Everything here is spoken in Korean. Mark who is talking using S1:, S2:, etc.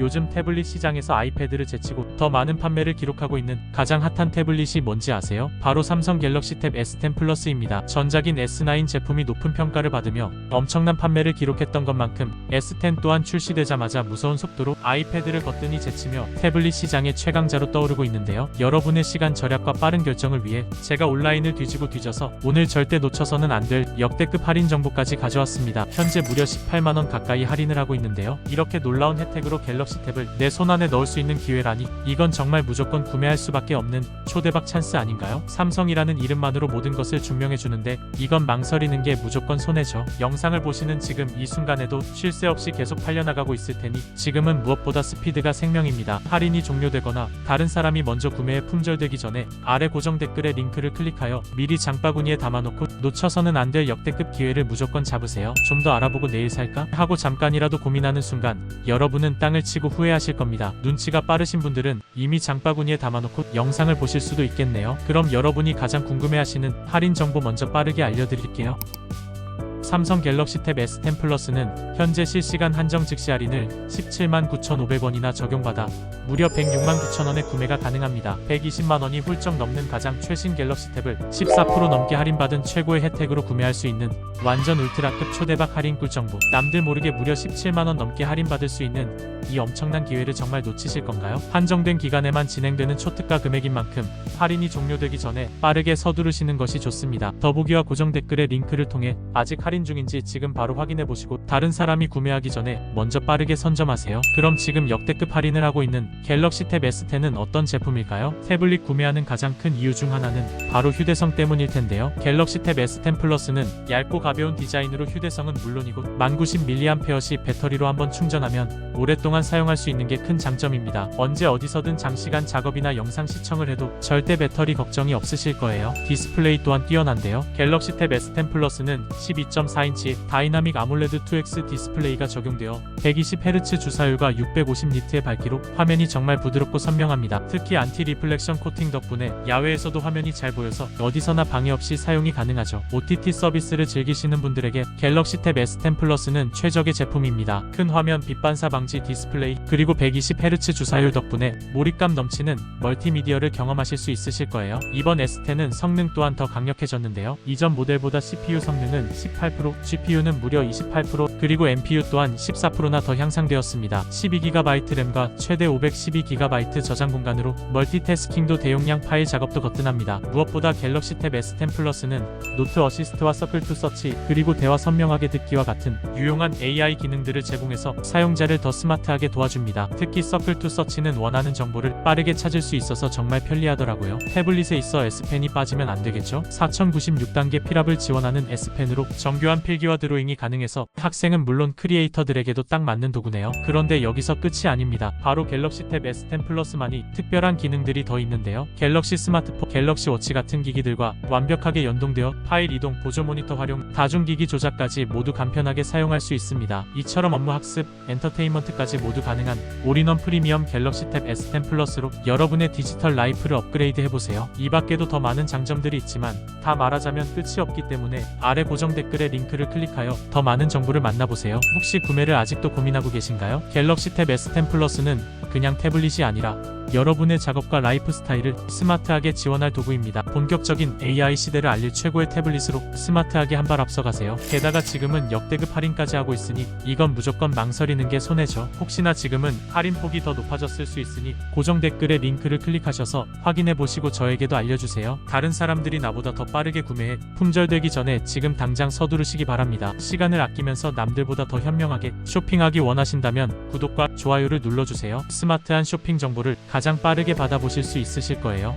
S1: 요즘 태블릿 시장에서 아이패드를 제치고 더 많은 판매를 기록하고 있는 가장 핫한 태블릿이 뭔지 아세요? 바로 삼성 갤럭시 탭 S10 플러스입니다. 전작인 S9 제품이 높은 평가를 받으며 엄청난 판매를 기록했던 것만큼 S10 또한 출시되자마자 무서운 속도로 아이패드를 거뜬히 제치며 태블릿 시장의 최강자로 떠오르고 있는데요. 여러분의 시간 절약과 빠른 결정을 위해 제가 온라인을 뒤지고 뒤져서 오늘 절대 놓쳐서는 안 될 역대급 할인 정보까지 가져왔습니다. 현재 무려 18만원 가까이 할인을 하고 있는데요. 이렇게 놀라운 혜택으로 갤럭시 탭을 내 손 안에 넣을 수 있는 기회라니 이건 정말 무조건 구매할 수밖에 없는 초대박 찬스 아닌가요? 삼성이라는 이름만으로 모든 것을 증명해 주는데 이건 망설이는 게 무조건 손해죠. 영상을 보시는 지금 이 순간에도 쉴 새 없이 계속 팔려나가고 있을 테니 지금은 무엇보다 스피드가 생명입니다. 할인이 종료되거나 다른 사람이 먼저 구매에 품절되기 전에 아래 고정 댓글에 링크를 클릭하여 미리 장바구니에 담아놓고 놓쳐서는 안 될 역대급 기회를 무조건 잡으세요. 좀 더 알아보고 내일 살까? 하고 잠깐이라도 고민하는 순간 여러분은 땅을 치고 후회하실 겁니다. 눈치가 빠르신 분들은 이미 장바구니에 담아놓고 영상을 보실 수도 있겠네요. 그럼 여러분이 가장 궁금해하시는 할인 정보 먼저 빠르게 알려드릴게요. 삼성 갤럭시 탭 S10 플러스는 현재 실시간 한정 즉시 할인을 17만 9,500원이나 적용받아 무려 106만 9천원에 구매가 가능합니다. 120만 원이 훌쩍 넘는 가장 최신 갤럭시 탭을 14% 넘게 할인받은 최고의 혜택으로 구매할 수 있는 완전 울트라급 초대박 할인 꿀정보. 남들 모르게 무려 17만 원 넘게 할인받을 수 있는 이 엄청난 기회를 정말 놓치실 건가요? 한정된 기간에만 진행되는 초특가 금액인 만큼 할인이 종료되기 전에 빠르게 서두르시는 것이 좋습니다. 더보기와 고정 댓글의 링크를 통해 아직 할인 중인지 지금 바로 확인해 보시고 다른 사람이 구매하기 전에 먼저 빠르게 선점하세요. 그럼 지금 역대급 할인을 하고 있는 갤럭시 탭 S10은 어떤 제품일까요? 태블릿 구매하는 가장 큰 이유 중 하나는 바로 휴대성 때문일 텐데요. 갤럭시 탭 S10 플러스는 얇고 가벼운 디자인으로 휴대성은 물론이고 1090mAh시 배터리로 한번 충전하면 오랫동안 사용할 수 있는 게 큰 장점입니다. 언제 어디서든 장시간 작업이나 영상 시청을 해도 절대 배터리 걱정이 없으실 거예요. 디스플레이 또한 뛰어난데요. 갤럭시 탭 S10 플러스는 12.4인치 다이나믹 아몰레드 2X 디스플레이가 적용되어 120Hz 주사율과 650니트의 밝기로 화면이 정말 부드럽고 선명합니다. 특히 안티 리플렉션 코팅 덕분에 야외에서도 화면이 잘 보여서 어디서나 방해 없이 사용이 가능하죠. OTT 서비스를 즐기시는 분들에게 갤럭시 탭 S10 플러스는 최적의 제품입니다. 큰 화면 빛 반사 방지 디스플레이 그리고 120Hz 주사율 덕분에 몰입감 넘치는 멀티미디어를 경험하실 수 있으실 거예요. 이번 S10은 성능 또한 더 강력해졌는데요. 이전 모델보다 CPU 성능은 18%, GPU는 무려 28%, 그리고 NPU 또한 14%나 더 향상되었습니다. 12GB 램과 최대 512GB 저장 공간으로 멀티태스킹도 대용량 파일 작업도 거뜬합니다. 무엇보다 갤럭시 탭 S10 플러스는 노트 어시스트와 서클 투 서치 그리고 대화 선명하게 듣기와 같은 유용한 AI 기능들을 제공해서 사용자를 더 스마트하게 도와줍니다. 특히 서클 투 서치는 원하는 정보를 빠르게 찾을 수 있어서 정말 편리하더라고요. 태블릿에 있어 S펜이 빠지면 안 되겠죠? 4096단계 필압을 지원하는 S펜으로 정교한 필기와 드로잉이 가능해서 학생은 물론 크리에이터들에게도 딱 맞는 도구네요. 그런데 여기서 끝이 아닙니다. 바로 갤럭시 탭 S10 플러스만이 특별한 기능들이 더 있는데요. 갤럭시 스마트폰, 갤럭시 워치 같은 기기들과 완벽하게 연동되어 파일 이동, 보조 모니터 활용, 다중기기 조작까지 모두 간편하게 사용할 수 있습니다. 이처럼 업무 학습, 엔터테인먼트까지 모두 가능한 올인원 프리미엄 갤럭시 탭 S10 플러스로 여러분의 디지털 라이프를 업그레이드 해보세요. 이 밖에도 더 많은 장점들이 있지만 다 말하자면 끝이 없기 때문에 아래 고정 댓글에 링크를 클릭하여 더 많은 정보를 만나보세요. 혹시 구매를 아직도 고민하고 계신가요? 갤럭시 탭 S10 플러스는 그냥 태블릿이 아니라 여러분의 작업과 라이프 스타일을 스마트하게 지원할 도구입니다. 본격적인 AI 시대를 알릴 최고의 태블릿으로 스마트하게 한 발 앞서가세요. 게다가 지금은 역대급 할인까지 하고 있으니 이건 무조건 망설이는 게 손해죠. 혹시나 지금은 할인 폭이 더 높아졌을 수 있으니 고정 댓글에 링크를 클릭하셔서 확인해 보시고 저에게도 알려주세요. 다른 사람들이 나보다 더 빠르게 구매해 품절되기 전에 지금 당장 서두르시기 바랍니다. 시간을 아끼면서 남들보다 더 현명하게 쇼핑하기 원하신다면 구독과 좋아요를 눌러주세요. 스마트한 쇼핑 정보를 가장 빠르게 받아보실 수 있으실 거예요.